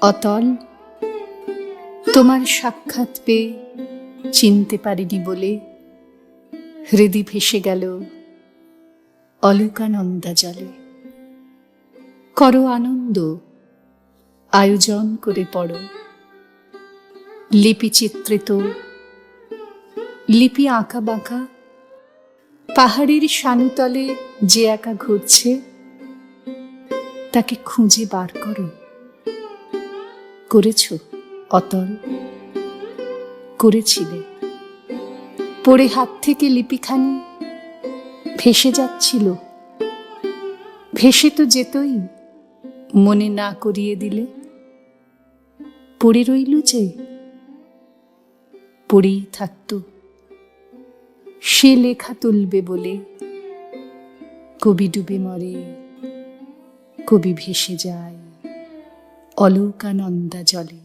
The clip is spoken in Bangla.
অতল, তোমার সাক্ষাৎ পেয়ে চিনতে পারিনি বলে হৃদি ভেসে গেল অলোকানন্দা জলে। করো আনন্দ, আয়োজন করে পড়ো। লিপি চিত্রিত, লিপি আঁকা বাঁকা, পাহাড়ের সানুতলে যে একা ঘুরছে, তাকে খুঁজে বার করো। করেছ, অতল? করেছিলে। পড়ে হাত থেকে লিপিখানি ভেসে যাচ্ছিল। ভেসে তো যেতই, মনে না করিয়ে দিলে। পড়ে রইল যে, পড়েই থাকত। সে লেখা তুলবে বলে, কবি ডুবে মরে, কবি ভেসে যায়। অলোকানন্দা জলে।